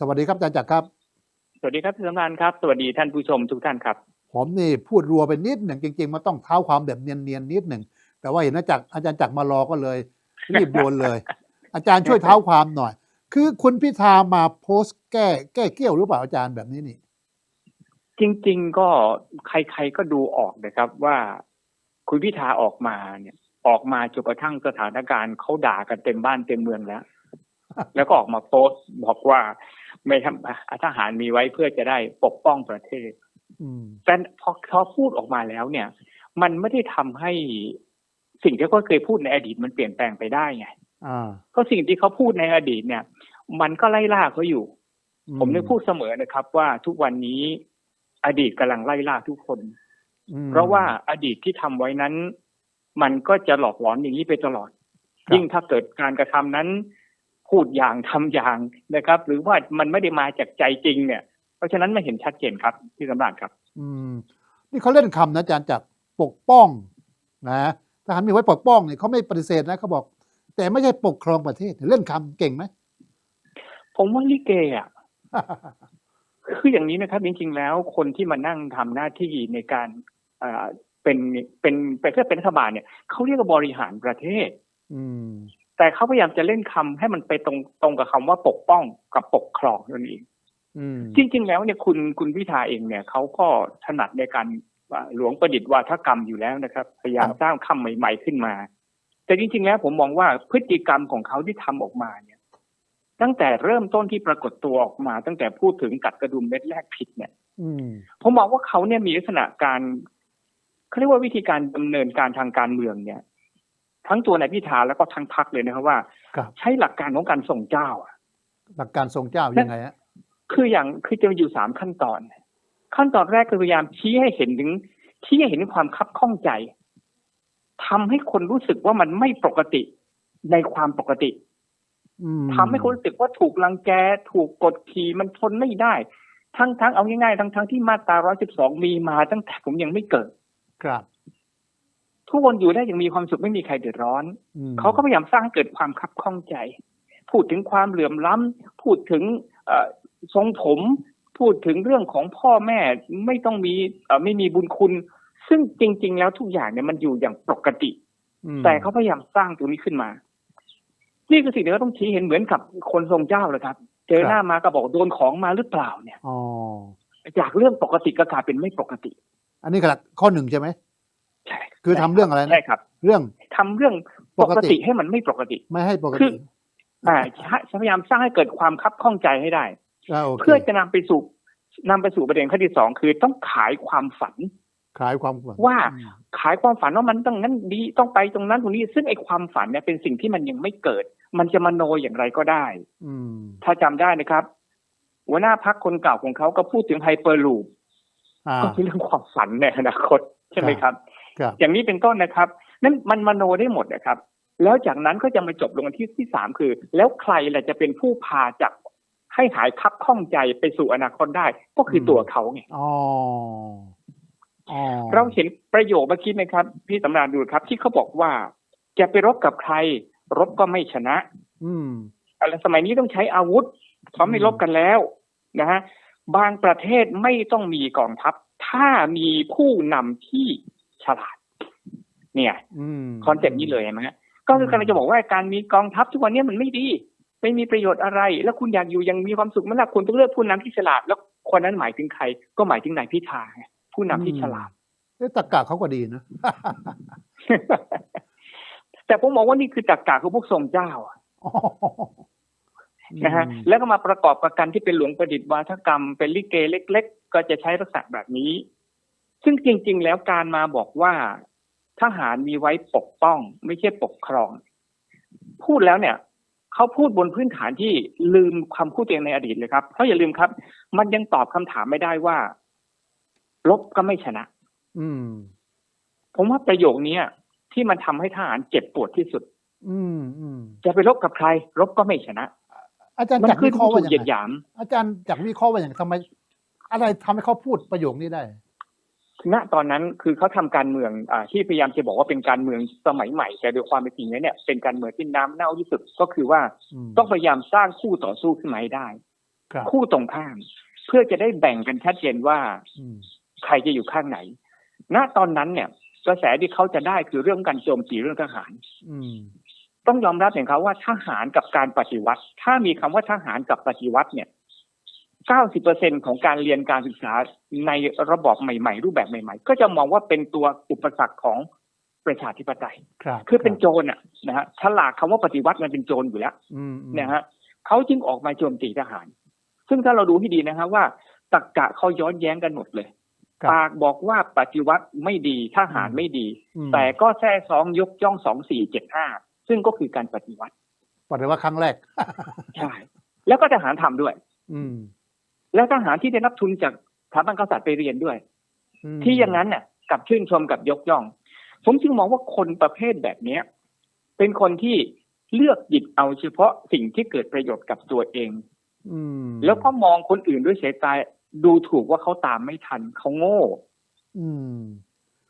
สวัสดีครับอาจารย์จักรครับ สวัสดีครับพี่สำรานครับ สวัสดีท่านผู้ชมทุกท่านครับ ผมนี่พูดรัวไปนิดหนึ่งจริง ๆมันต้องเท้าความแบบเนียนๆนิดหนึ่งแต่ว่าเห็นอาจารย์อาจารย์จักรมารอก็เลยรีบโยนเลย อาจารย์ช่วยเท้าความหน่อย คือคุณพิธามาโพสต์แก้แก้เกี้ยวหรือเปล่าอาจารย์แบบนี้นี่ จริง ๆ ก็ใคร ๆก็ดูออกนะครับว่าคุณพิธาออกมาเนี่ย ออกมาจนกระทั่งสถานการณ์เขาด่ากันเต็มบ้านเต็มเมืองแล้ว แล้วก็ออกมาโพสต์บอกว่า ไม่ทำทหารมีไว้เพื่อจะได้ปกป้องประเทศอืมแต่พอเขาพูดออกมาแล้วเนี่ย มันไม่ได้ทำให้สิ่งที่เขาเคยพูดในอดีตมันเปลี่ยนแปลงไปได้ไงอ่าก็สิ่งที่เขาพูดในอดีตเนี่ย มันก็ไล่ล่าเขาอยู่อืผมนึกพูดเสมอนะครับ ว่าทุกวันนี้อดีตกำลังไล่ล่าทุกคนอืมเพราะว่าอดีตที่ทำไว้นั้น มันก็จะหลอกหลอนอย่างนี้ไปตลอดครับยิ่งถ้าเกิดการกระทำนั้น พูดอย่างทำอย่างนะครับ หรือว่ามันไม่ได้มาจากใจจริงเนี่ย เพราะฉะนั้นไม่เห็นชัดเจนครับพี่สำราญครับ อืม นี่เขาเล่นคำนะอาจารย์จักรปกป้องนะทหารมีไว้ปกป้องเนี่ยเขาไม่ปฏิเสธนะเขาบอก แต่ไม่ใช่ปกครองประเทศเล่นคำเก่งไหมผมว่าลิเกอะคืออย่างนี้นะครับ จริงๆแล้วคนที่มานั่งทำหน้าที่ในการเอ่อเป็นเป็นเป็นเพื่อเป็นรัฐบาลเนี่ยเขาเรียกว่าบริหารประเทศ อืม แต่เขาพยายามจะเล่นคำให้มันไปตรงตรงกับคำว่าปกป้องกับปกครองนั่นเองอืมจริง ๆ แล้วเนี่ยคุณคุณพิธาเองเนี่ยเขาก็ถนัดในการว่าหลวงประดิษฐ์วาทกรรมอยู่แล้วนะครับ พยายามสร้างคำใหม่ ๆขึ้นมา แต่จริง ๆ แล้วผมมองว่าพฤติกรรมของเขาที่ทำออกมาเนี่ย ตั้งแต่เริ่มต้นที่ปรากฏตัวออกมา ตั้งแต่พูดถึงกัดกระดุมเม็ดแรกผิดเนี่ยอืมผมมองว่าเขาเนี่ยมีลักษณะการเขาเรียกว่าวิธีการดำเนินการทางการเมืองเนี่ย ทั้งตัวนายพิธาแล้วก็ทั้งพรรคเลยนะครับว่าครับใช้หลักการของการส่งเจ้าอะหลักการทรงเจ้ายังไงฮะคืออย่างคือจะมีอยู่สามขั้นตอน ขั้นตอนแรกคือพยายามชี้ให้เห็นถึงชี้ให้เห็นถึงความคับข้องใจทำให้คนรู้สึกว่ามันไม่ปกติในความปกติอืมทำให้คนรู้สึกว่าถูกลังแก ถูกกดขี่มันทนไม่ได้ ทั้งทั้งเอาง่ายๆทั้งทั้งที่มาตรา 112 มีมาตั้งแต่ผมยังไม่เกิด ครับ ทุกคนอยู่ได้อย่างมีความสุขไม่มีใครเดือดร้อนอืมเขาก็พยายามสร้างให้เกิดความคับข้องใจ พูดถึงความเหลื่อมล้ำพูดถึงเอ่อทรงผม พูดถึงเรื่องของพ่อแม่ไม่ต้องมีเอ่อไม่มีบุญคุณ ซึ่งจริง ๆ แล้วทุกอย่างเนี่ยมันอยู่อย่างปกติอืมแต่เขาพยายามสร้างตรงนี้ขึ้นมา นี่คือสิ่งที่เขาต้องชี้เห็นเหมือนกับคนทรงเจ้าเลยครับ เจอหน้ามาก็บอกโดนของมาหรือเปล่าเนี่ยอ๋อจากเรื่องปกติก็กลายเป็นไม่ปกติ อันนี้คือหลักข้อหนึ่งใช่ไหมใช่ คือทำเรื่องอะไรนะใช่ครับ เรื่องทำเรื่องปปกกติติให้มันไม่ปกติ ไม่ให้ปกคืติออ่าพยายามสร้างให้เกิดความคับข้องใจให้ได้าโอเคเพื่อจะนำไปสู่นำไปสู่ประเด็นข้อที่สองคือต้องขายความฝัน ขายความหวังว่าอืมขายความฝันว่ามันต้องนั้นดีต้องไปตรงนั้นตรงนี้ ซึ่งไอ้ความฝันเนี่ยเป็นสิ่งที่มันยังไม่เกิด มันจะมโนอย่างไรก็ได้ อืมถ้าจำได้นะครับหัวหน้าพักคนเก่าของเขาก็พูดถึงไฮเปอร์ลูปอ่าก็เป็นเรื่องความฝันในอนาคตใช่ไหมครับครับ อย่างนี้เป็นต้นนะครับ นั่นมันมโนได้หมดนะครับ แล้วจากนั้นก็จะมาจบลงที่ที่สามคือ แล้วใครล่ะจะเป็นผู้พาจากให้หายคับข้องใจไปสู่อนาคตได้ ก็คือตัวเขาไงอ๋ออ๋อเราเห็นประโยคเมื่อกี้ไหมครับ พี่สำราญดูครับ ที่เขาบอกว่า จะไปรบกับใคร รบก็ไม่ชนะ อืมอะไรสมัยนี้ต้องใช้อาวุธเขาไม่รบกันแล้วนะฮะบางประเทศไม่ต้องมีกองทัพ ถ้ามีผู้นำที่ ฉลาด เนี่ยอืมคอนเซ็ปต์นี้เลยเห็นไหมฮะก็คือกำลังจะบอกว่าการมีกองทัพทุกวันนี้มันไม่ดี ไม่มีประโยชน์อะไร แล้วคุณอยากอยู่อยังมีความสุขไหมล่ะคุณต้องเลือกผู้นำที่ฉลาด แล้วคนนั้นหมายถึงใคร ก็หมายถึงนายพิธาไงผู้นำที่ฉลาดเอ๊ะตะกะเขาก็ดีนะแต่ผมมองว่านี่คือจักกาของพวกทรงเจ้าอะนะฮะแล้วก็มาประกอบกับการที่เป็นหลวงประดิษฐ์วาทกรรม เป็นลิเกเล็ก ๆ ก็จะใช้ลักษณะแบบนี้ ซึ่งจริง ๆ แล้วการมาบอกว่าทหารมีไว้ปกป้อง ไม่ใช่ปกครอง พูดแล้วเนี่ยเขาพูดบนพื้นฐานที่ลืมคำพูดตัวเองในอดีตเลยครับเพราะอย่าลืมครับ มันยังตอบคำถามไม่ได้ว่า ลบก็ไม่ชนะ อืม ผมว่าประโยคนี้ที่มันทำให้ทหารเจ็บปวดที่สุด อืมอืมจะไปรบกับใครรบก็ไม่ชนะ อาจารย์มันจักรขึ้วินเคราะห์ถูว่ากอย่างเหยียดหไรยามอาจารย์จักรวิเคราะห์ว่าอย่างทำไม อะไรทำให้เขาพูดประโยคนี้ได้ ณตอนนั้นคือเขาทำการเมืองอาที่พยายามจะบอกว่าเป็นการเมืองสมัยใหม่ แต่โดยความเป็นจริงแล้วเนี่ยเป็นการเมืองที่น้ำเน่าที่สุดก็คือว่าอืมต้องพยายามสร้างคู่ต่อสู้ขึ้นมาให้ได้ครับคู่ตรงข้าม เพื่อจะได้แบ่งกันชัดเจนว่าอืมใครจะอยู่ข้างไหน ณตอนนั้นเนี่ยกระแสที่เขาจะได้คือเรื่องการโจมตีเรื่องทหารอืมต้องยอมรับอย่างเขาว่าทหารกับการปฏิวัติ ถ้ามีคำว่าทหารกับปฏิวัติเนี่ย 90%ของการเรียนการศึกษาในระบอบใหม่ ๆ รูปแบบใหม่ ๆ ก็จะมองว่าเป็นตัวอุปสรรคของประชาธิปไตยครับคือเป็นรับโจรอะนะฮะฉลากคำว่าปฏิวัติมันเป็นโจรอยู่แล้วอืมอืมนะฮะเขาจึงออกมาโจมตีทหาร ซึ่งถ้าเราดูให้ดีนะฮะว่าตรกกะเขาย้อนแย้งกันหมดเลยครับปากบอกว่าปฏิวัติไม่ดีทหารไม่ดีอืมแต่ก็แท้ซองยกย่องสองสี่เจ็ดห้าซึ่งก็คือการปฏิวัติปฏิวัติครั้งแรกใช่แล้วก็ทหารทำด้วย อืม แล้วทหารที่ได้รับทุนจากสถาบันกษัตริย์ไปเรียนด้วยอืมที่อย่างนั้นน่ะกับชื่นชมกับยกย่อง ผมจึงมองว่าคนประเภทแบบเนี้ย เป็นคนที่เลือกหยิบเอาเฉพาะสิ่งที่เกิดประโยชน์กับตัวเองอืมแล้วก็มองคนอื่นด้วยสายตาดูถูกว่าเขาตามไม่ทันเขาโง่อืม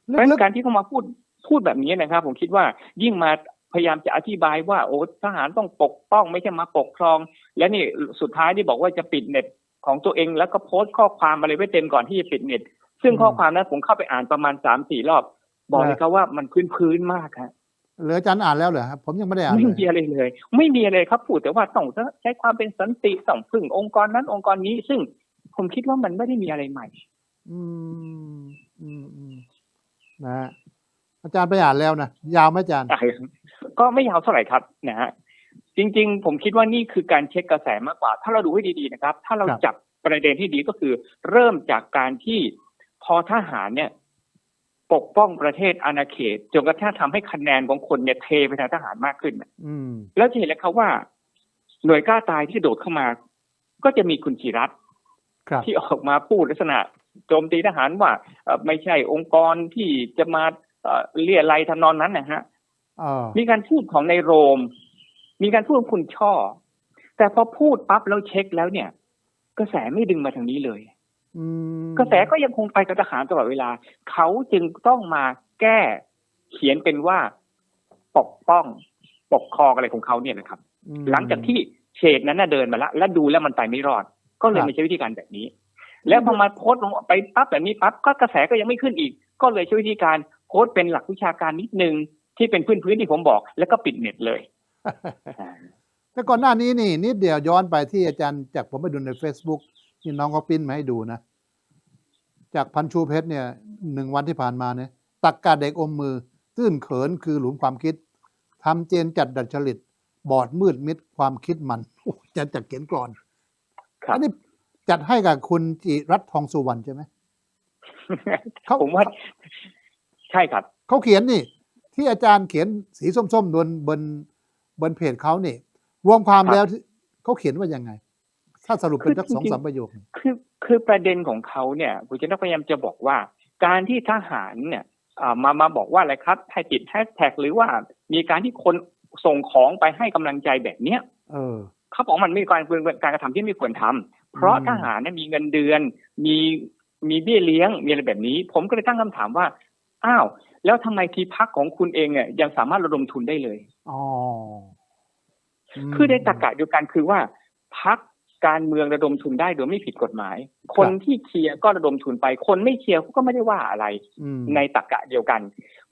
เพราะฉะลึนั้กนการที่เขามาพูดพูดแบบนี้นะครับ ผมคิดว่ายิ่งมาพยายามจะอธิบายว่า โอ้ทหารต้องปกป้องไม่ใช่มาปกครอง และนี่สุดท้ายที่บอกว่าจะปิดเน็ต ของตัวเองแล้วก็โพสต์ข้อความอะไรไว้เต็มก่อนที่จะปิดเน็ต ซึ่งข้อความนั้นผมเข้าไปอ่านประมาณสามสี่รอบ บอกเลยครับว่ามันพื้นพื้นๆมากครับๆเหลืออาจารย์อ่านแล้วเหรอครับผมยังไม่ได้อ่านไม่เลมียอะไรเลย ไม่มีอะไรครับพูดแต่ว่าต้องใช้ความเป็นสันติต้องพึ่งองค์กรนั้นองค์กรนี้ ซึ่งผมคิดว่ามันไม่ได้มีอะไรใหม่ อืมอืมอืมนะฮะอาจารย์ไปอ่านแล้วนะยาวไหมอาจารย์อะก็ไม่ยาวเท่าไหร่ครับนะฮะ จริง ๆ ผมคิดว่านี่คือการเช็คกระแสมากกว่า ถ้าเราดูให้ดีๆนะครับ ถ้าเราครับจับประเด็นที่ดีก็คือ เริ่มจากการที่พอทหารเนี่ย ปกป้องประเทศอาณาเขตจนกระทั่งทำให้คะแนนของคนเนี่ยเทไปทางทหารมากขึ้นอืมแล้วจะเห็นแล้วครับว่า หน่วยกล้าตายที่โดดเข้ามา ก็จะมีคุณชีรัตน์ครับที่ออกมาพูดลักษณะโจมตีทหารว่าเอ่อไม่ใช่องค์กรที่จะมาเอ่อเลี่ยไรทำนองนั้นนะฮะเออมีการพูดของในโรม มีการพูดของคุณช่อ แต่พอพูดปั๊บแล้วเช็คแล้วเนี่ย กระแสไม่ดึงมาทางนี้เลยอืมกระแสก็ยังคงไปกับทหารตลอดเวลา เขาจึงต้องมาแก้เขียนเป็นว่าปกป้องปกครองอะไรของเขาเนี่ยนะครับอืมหลังจากที่เฉดนั้นน่ะเดินมาแล้วและดูแล้วมันไปไม่รอด ก็เลยครับมาใช้วิธีการแบบนี้ แล้วพอมาโพสต์ลงไปปั๊บแบบนี้ปั๊บก็กระแสก็ยังไม่ขึ้นอีก ก็เลยใช้วิธีการโพสต์เป็นหลักวิชาการนิดนึงที่เป็นพื้นพื้นๆที่ผมบอก แล้วก็ปิดเน็ตเลยอ่า แต่ก่อนหน้านี้นี่ นิดเดียวย้อนไปที่อาจารย์จากผมไปดูใน Facebook ที่น้องเขาปริ้นมาให้ดูนะ จากพันชูเพชรเนี่ยหนึ่งวันที่ผ่านมาเนี่ยตักกาเด็กอมมือ ตื้นเขินคือหลุมความคิดทำเจนจัดดัดจริตบอดมืดมิดความคิดมันโอ้อาจารย์จัดเขียนกรอนครับอันนี้จัดให้กับคุณจิรัตน์ทองสุวรรณใช่ไหมเขาผมว่าใช่ครับ เขาเขียนนี่ ที่อาจารย์เขียนสีส้มๆบนบน บนเพจเขานี่ รวมความครับแล้วที่เขาเขียนว่ายังไง ถ้าสรุปเป็นสักคือสองจริงๆสามประโยคคือคือประเด็นของเขาเนี่ยคุณจะพยายามจะบอกว่า การที่ทหารเนี่ยอ่ามามาบอกว่าอะไรครับให้ติดแฮชแท็กหรือว่ามีการที่คนส่งของไปให้กำลังใจแบบเนี้ยเออเขาบอกมันไม่มีการเป็นการกระทำที่ไม่ควรทำเพราะอืมทหารเนี่ยมีเงินเดือน มีมีเบี้ยเลี้ยงมีอะไรแบบนี้ ผมก็เลยตั้งคำถามว่า อ้าว แล้วทำไมทีพักของคุณเองเนี่ยยังสามารถระดมทุนได้เลยอ๋อมคือในตรรกะเดียวกันคือว่าพักการเมืองระดมทุนได้โดยไม่ผิดกฎหมาย คนที่เชียร์ก็ระดมทุนไป คนไม่เชียร์ก็ไม่ได้ว่าอะไรอืมในตรรกะเดียวกัน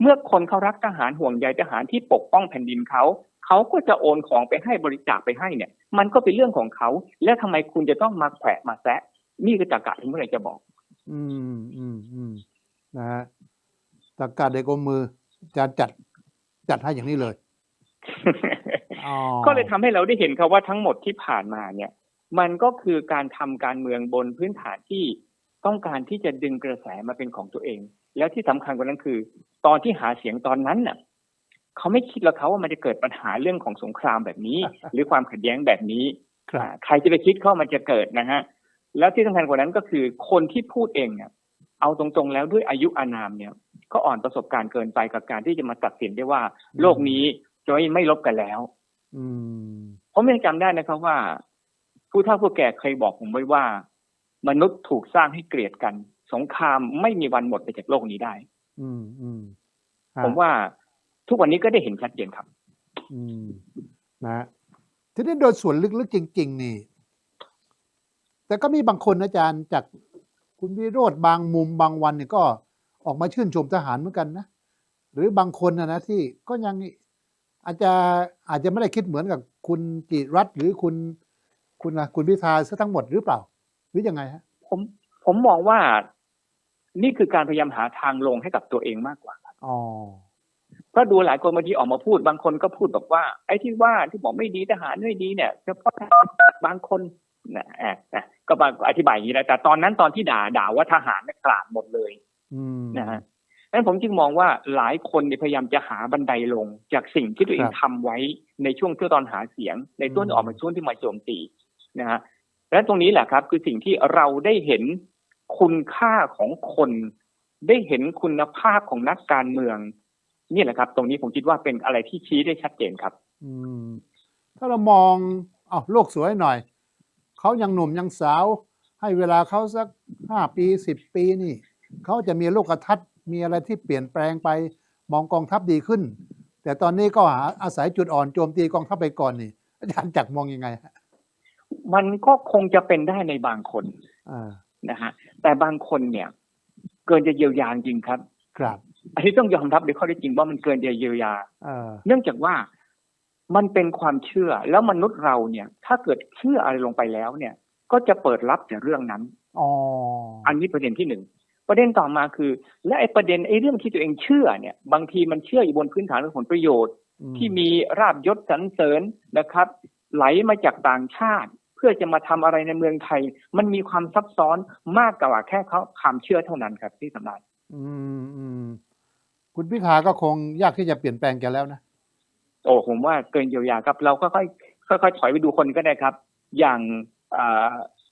เมื่อคนเขารักทหารห่วงใยทหารที่ปกป้องแผ่นดินเขาเขาก็จะโอนของไปให้บริจาคไปให้เนี่ย มันก็เป็นเรื่องของเขา แล้วทำไมคุณจะต้องมาแขวะมาแซะนี่คือตรรกะที่เมื่อไหร่จะบอก อืมอืมอืมนะฮะ ตรกกาเด็กอมมืออาจารย์จัดจัดให้อย่างนี้เลยอ๋อก็เลยทำให้เราได้เห็นครับว่าทั้งหมดที่ผ่านมาเนี่ย มันก็คือการทำการเมืองบนพื้นฐานที่ต้องการที่จะดึงกระแสมาเป็นของตัวเอง แล้วที่สำคัญกว่านั้นคือ ตอนที่หาเสียงตอนนั้นน่ะเขาไม่คิดหรอกเขาว่ามันจะเกิดปัญหาเรื่องของสงครามแบบนี้ หรือความขัดแย้งแบบนี้ครับอ่าใครจะไปคิดเขามันจะเกิดนะฮะ แล้วที่สำคัญกว่านั้นก็คือคนที่พูดเองเนี่ยเอาตรงๆแล้วด้วยอายุอานามเนี่ย ก็อ่อนประสบการณ์เกินไปกับการที่จะมาตัดสินได้ว่า โลกนี้จะไม่ลบกันแล้ว อืมผมยังจำได้นะครับว่า ผู้เฒ่าผู้แก่เคยบอกผมไว้ว่า มนุษย์ถูกสร้างให้เกลียดกัน สงครามไม่มีวันหมดไปจากโลกนี้ได้ อืมอืมฮะผมว่าทุกวันนี้ก็ได้เห็นชัดเจนครับ อืม นะฮะทีนี้โดยส่วนลึกๆจริง ๆ นี่ แต่ก็มีบางคนนะอาจารย์จากคุณวิโรธบางมุมบางวันเนี่ยก็ ออกมาชื่นชมทหารเหมือนกันนะหรือบางคนนะนะที่ก็ยังอาจจะอาจจะไม่ได้คิดเหมือนกับคุณจิรัตน์หรือคุณคุณอะไรคุณพิธาซะทั้งหมดหรือเปล่า หรือยังไงฮะผมผมมองว่านี่คือการพยายามหาทางลงให้กับตัวเองมากกว่าอ๋อเพราะดูหลายคนบางทีออกมาพูดบางคนก็พูดบอกว่า ไอ้ที่ว่าที่บอกไม่ดีทหารไม่ดีเนี่ยเฉพาะบางคนนะแอบนะก็บางอธิบายอย่างนี้นะแต่ตอนนั้นตอนที่ด่าด่าว่าทหารเนี่ยกลาดหมดเลยอืม นะฮะดังนั้นผมจึงมองว่าหลายคนเนี่ยพยายามจะหาบันไดลง จากสิ่งที่ตัวเองครับทำไว้ในช่วงที่ตอนหาเสียง ในต้นอืมออกมาช่วงที่มาโจมตีนะฮะและตรงนี้แหละครับ คือสิ่งที่เราได้เห็นคุณค่าของคน ได้เห็นคุณภาพของนักการเมือง นี่แหละครับ ตรงนี้ผมคิดว่าเป็นอะไรที่ชี้ได้ชัดเจนครับ อืม ถ้าเรามองเอาโลกสวยหน่อยเขายังหนุ่มยังสาว ให้เวลาเขาสักห้าปีสิบปีนี่ เขาจะมีโลกทัศน์มีอะไรที่เปลี่ยนแปลงไปมองกองทัพดีขึ้น แต่ตอนนี้ก็หาอาศัยจุดอ่อนโจมตีกองทัพไปก่อนนี่อาจารย์จักรมองยังไงฮะมันก็คงจะเป็นได้ในบางคนอ่านะฮะแต่บางคนเนี่ย เกินจะเยียวยาจริงครับ ครับอันนี้ต้องยอมรับในข้อเท็จจริงว่ามันเกินจะเยียวยาเออเนื่องจากว่ามันเป็นความเชื่อแล้วมนุษย์เราเนี่ย ถ้าเกิดเชื่ออะไรลงไปแล้วเนี่ย ก็จะเปิดรับแต่เรื่องนั้นอ๋ออันนี้ประเด็นที่หนึ่ง ประเด็นต่อมาคือ และไอ้ประเด็นไอ้เรื่องที่ตัวเองเชื่อเนี่ย บางทีมันเชื่ออยู่บนพื้นฐานของผลประโยชน์อืที่มีราบยศสรรเสริญนะครับ ไหลมาจากต่างชาติ เพื่อจะมาทำอะไรในเมืองไทย มันมีความซับซ้อนมากกว่าแค่เขาความเชื่อเท่านั้นครับที่สำคัญอืมอืมคุณพิธาก็คงยากที่จะเปลี่ยนแปลงแกแล้วนะโอ้ผมว่าเกินเยียวยาครับ เราก็ค่อยค่อยๆถอยไปดูคนก็ได้ครับ อย่าง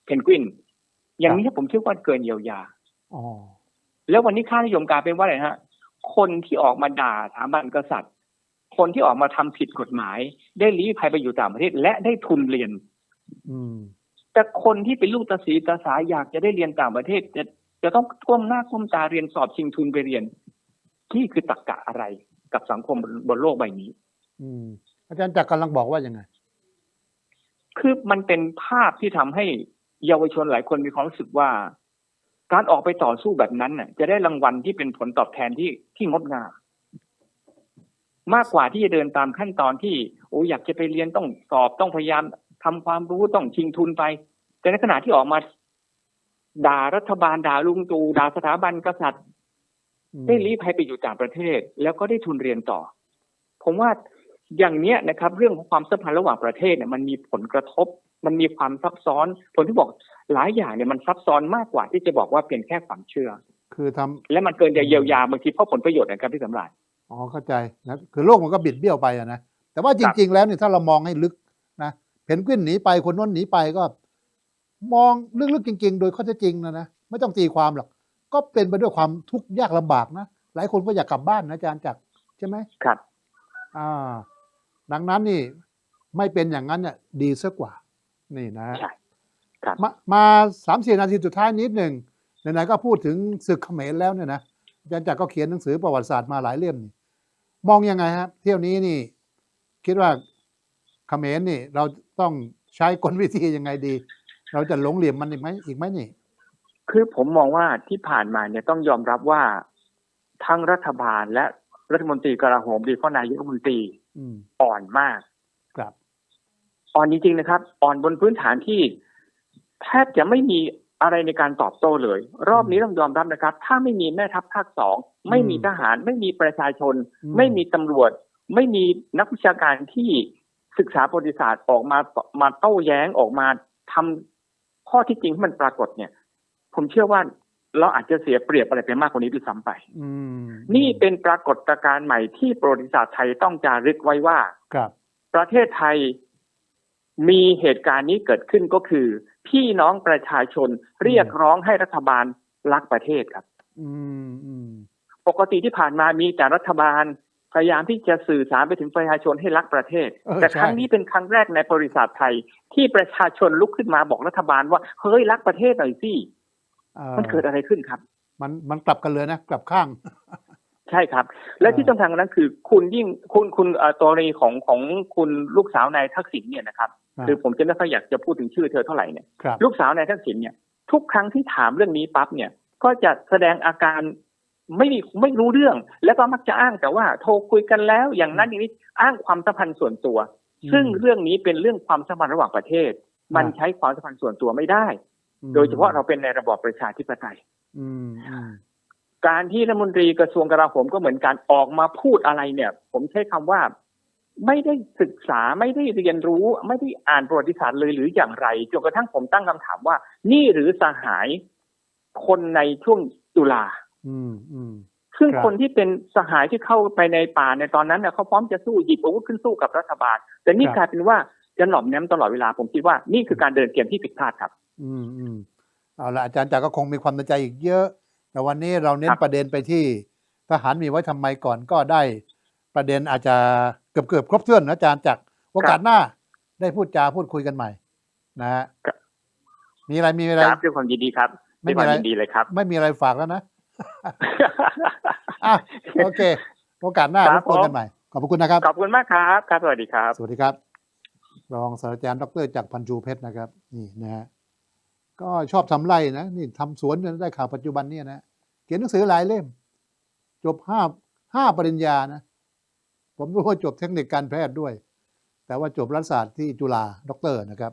เพนกวิน อย่างนี้ผมเชื่อว่าเกินเยียวยาอ๋อ แล้ววันนี้ค่านิยมกลารเป็นว่าอะไรฮะ คนที่ออกมาด่าสถาบันกษัตริย์ คนที่ออกมาทำผิดกฎหมาย ได้ลี้ภัยไปอยู่ต่างประเทศ และได้ทุนเรียน อืม แต่คนที่เป็นลูกตาสีตาสาอยากจะได้เรียนต่างประเทศจะจะต้องก้มหน้าก้มตาเรียนสอบชิงทุนไปเรียนนี่คือตรรกะอะไรกับสังคมบนบนโลกใบนี้ อืม อาจารย์จักรกำลังบอกว่ายังไง คือมันเป็นภาพที่ทำให้เยาวชนหลายคนมีความรู้สึกว่า การออกไปต่อสู้แบบนั้นน่ะ จะได้รางวัลที่เป็นผลตอบแทนที่ที่งดงามมากกว่าที่จะเดินตามขั้นตอนที่โอ้อยากจะไปเรียนต้องสอบต้องพยายามทำความรู้ต้องชิงทุนไป แต่ในขณะที่ออกมา ด่ารัฐบาลด่าลุงตู่ด่าสถาบันกษัตริย์อืมได้ลี้ภัยไปอยู่ต่างประเทศ แล้วก็ได้ทุนเรียนต่อ ผมว่าอย่างเนี้ยนะครับ เรื่องของความสัมพันธ์ระหว่างประเทศเนี่ยมันมีผลกระทบ มันมีความซับซ้อนผมที่บอก หลายอย่างเนี่ยมันซับซ้อนมากกว่าที่จะบอกว่าเพียงแค่ความเชื่อ คือทำและมันเกินจะเยียวยาบางทีเพราะผลประโยชน์นะครับพี่สำราญอ๋อเข้าใจนะคือโลกมันก็บิดเบี้ยวไปอะนะแต่ว่าจริง ๆ แล้วเนี่ยถ้าเรามองให้ลึกนะเพนกวินหนีไปคนน้นหนีไปก็ มองลึกๆจริง ๆ โดยข้อเท็จจริงนะนะไม่ต้องตีความหรอกก็เป็นไปด้วยความทุกข์ยากลำบากนะหลายคนก็อยากกลับบ้านนะอาจารย์จักรใช่ไหมครับ อ่า ดังนั้นนี่ไม่เป็นอย่างนั้นเนี่ยดีซะกว่า นี่นะใช่ ครับมามาสามสี่นาทีสุดท้ายนิดหนึ่งไหนๆก็พูดถึงศึกเขมรแล้วเนี่ยนะอาจารย์จักรก็เขียนหนังสือประวัติศาสตร์มาหลายเล่มนี่มองยังไงครับเที่ยวนี้นี่ คิดว่าเขมรนี่ เราต้องใช้กลวิธียังไงดี เราจะหลงเหลี่ยมมันอีกไหมอีกไหมนี่ คือผมมองว่าที่ผ่านมาเนี่ยต้องยอมรับว่าทั้งรัฐบาลและรัฐมนตรีกลาโหมดีข้อนายกรัฐมนตรีอืมอ่อนมาก ครับ อ่อนจริงๆนะครับ อ่อนบนพื้นฐานที่ แทบจะไม่มีอะไรในการตอบโต้เลย รอบนี้ต้องยอมรับนะครับ ถ้าไม่มีแม่ทัพภาคสองไม่มีทหาร ไม่มีประชาชนอืมไม่มีตำรวจ ไม่มีนักวิชาการที่ศึกษาประวัติศาสตร์ออกมามาโต้แย้งออกมาทำข้อที่จริงให้มันปรากฏเนี่ย ผมเชื่อว่าเราอาจจะเสียเปรียบอะไรไปมากกว่านี้ด้วยซ้ำไปอืมนี่เป็นปรากฏการณ์ใหม่ที่ประวัติศาสตร์ไทยต้องจารึกไว้ว่า ครับ ประเทศไทยมีเหตุการณ์นี้เกิดขึ้นก็คือ พี่น้องประชาชนเรียกร้องให้รัฐบาลรักประเทศครับอืมอืมปกติที่ผ่านมามีแต่รัฐบาลพยายามที่จะสื่อสารไปถึงประชาชนให้รักประเทศเออแต่ใช่ครั้งนี้เป็นครั้งแรกในประวัติศาสตร์ไทย ที่ประชาชนลุกขึ้นมาบอกรัฐบาลว่าเฮ้ยรักประเทศหน่อยสิอ่ามันเกิดอะไรขึ้นครับ มันมันกลับกันเลยนะกลับข้าง ใช่ครับ และที่อ่าสำคัญกว่านั้นคือ คุณยิ่งคุณคุณเอ่อตัวกรณีของของคุณลูกสาวนายทักษิณเนี่ยนะครับอ่า คือผมจะไม่ค่อยอยากจะพูดถึงชื่อเธอเท่าไหร่เนี่ยครับลูกสาวนายทักษิณเนี่ยทุกครั้งที่ถามเรื่องนี้ปั๊บเนี่ย ก็จะแสดงอาการไม่มีไม่รู้เรื่อง แล้วก็มักจะอ้างแต่ว่า โทรคุยกันแล้วอย่างนั้นอย่างนี้อ้างความสัมพันธ์ส่วนตัวอืมซึ่งเรื่องนี้เป็นเรื่องความสัมพันธ์ระหว่างประเทศ มันครับใช้ความสัมพันธ์ส่วนตัวไม่ได้อืมโดยเฉพาะเราเป็นในระบอบประชาธิปไตยอืมอืมการที่รัฐมนตรีกระทรวงกลาโหมก็เหมือนการออกมาพูดอะไรเนี่ย ผมใช้คำว่า ไม่ได้ศึกษาไม่ได้เรียนรู้ ไม่ได้อ่านประวัติศาสตร์เลยหรืออย่างไรจนกระทั่งผมตั้งคำถามว่า นี่หรือสหายคนในช่วงตุลาอืมอืมซึ่งครับคนที่เป็นสหายที่เข้าไปในป่าในตอนนั้นเนี่ยเขาพร้อมจะสู้หยิบอาวุธขึ้นสู้กับรัฐบาล แต่นี่ครับกลายเป็นว่าจะหน่อมแนมตลอดเวลาผมคิดว่านี่คือการเดินเกมที่ผิดพลาดครับ อืมอืมเอาละอาจารย์จากรก็คงมีความในใจอีกเยอะ แต่วันนี้เราเน้คนรับประเด็นไปที่ทหารมีไว้ทำไมก่อนก็ได้ ประเด็นอาจจะเกือบเกือบครบถ้วนนะอาจารย์จากโอกาสหน้า ได้พูดจาพูดคุยกันใหม่ นะฮะครับมีอะไรมีอะไรครับด้วยความยินดีครับไม่ด้วยมีความอะไรยินดีเลยครับ ไม่มีอะไรฝากแล้วนะอะโอเค โอกาสหน้าครรับบกวนกันใหม่ ขอบพระคุณนะครับ ขอบคุณมากครับครับสวัสดีครับ สวัสดีครับ รองศาสตราจารย์ดรจากรพันธ์ชูเพชรนะครับ นี่นะฮะก็ชอบทำไร่นะนี่ทำสวนเนี่ยได้ข่าวปัจจุบันเนี่ยนะเขียนหนังสือหลายเล่ม จบห้าห้าปริญญานะ ผมรู้ว่าจบเทคนิคการแพทย์ด้วย แต่ว่าจบรัฐศาสตร์ที่จุฬาด็อกเตอร์นะครับ